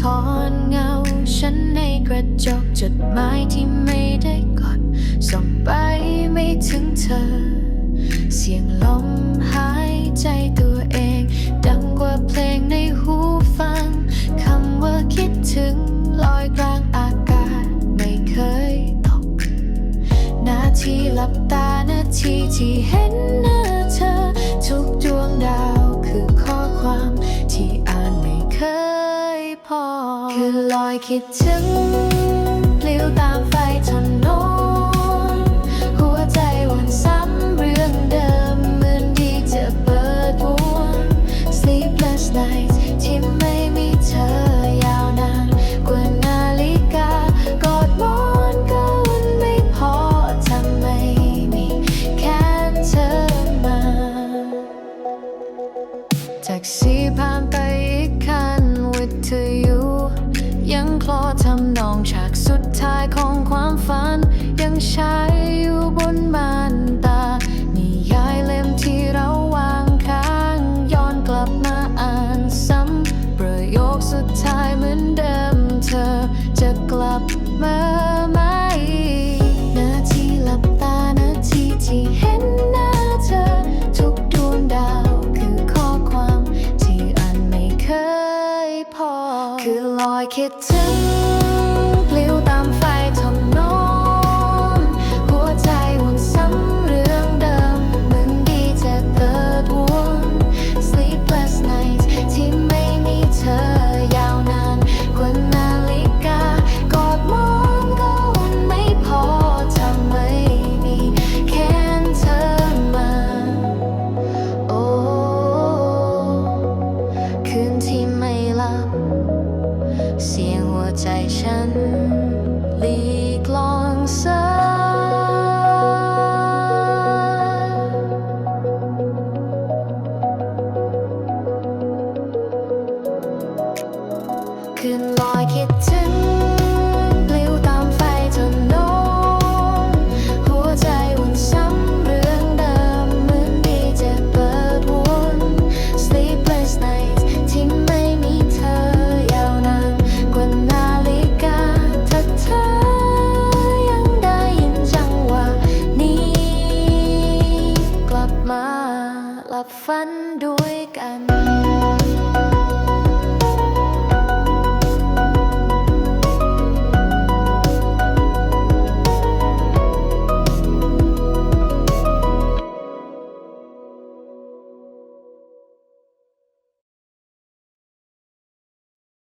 ท้อนเงา ฉันในกระจกจดหมายที่ไม่ได้กดส่งไปไม่ถึงเธอ เสียงลมหายใจตัวเอง ดังกว่าเพลงในหูฟังคำว่าคิดถึงลอยกลางอากาศไม่เคยตกนาทีหลับตานาทีที่เห็นหน้าเธอ คือลอยคิดถึงปลิวตามไฟถนนหัวใจวนซ้ำเรื่องเดิมเหมือนดีจะเปิดวง Sleepless nights ที่ไม่มีเธอยาวนานกว่านาฬิกากอดหมอนก็อุ่นไม่พอทำไมมีแค่เธอมาแท็กซี่ผ่านไป ลอทำนองฉากสุดท้ายของความฝัน ยังใช้อยู่บนมานตา คือลอยคิดถึง เสียงหัวใจฉันหลีกลองเสอคืนลอยคิดถึง ฝันด้วยกัน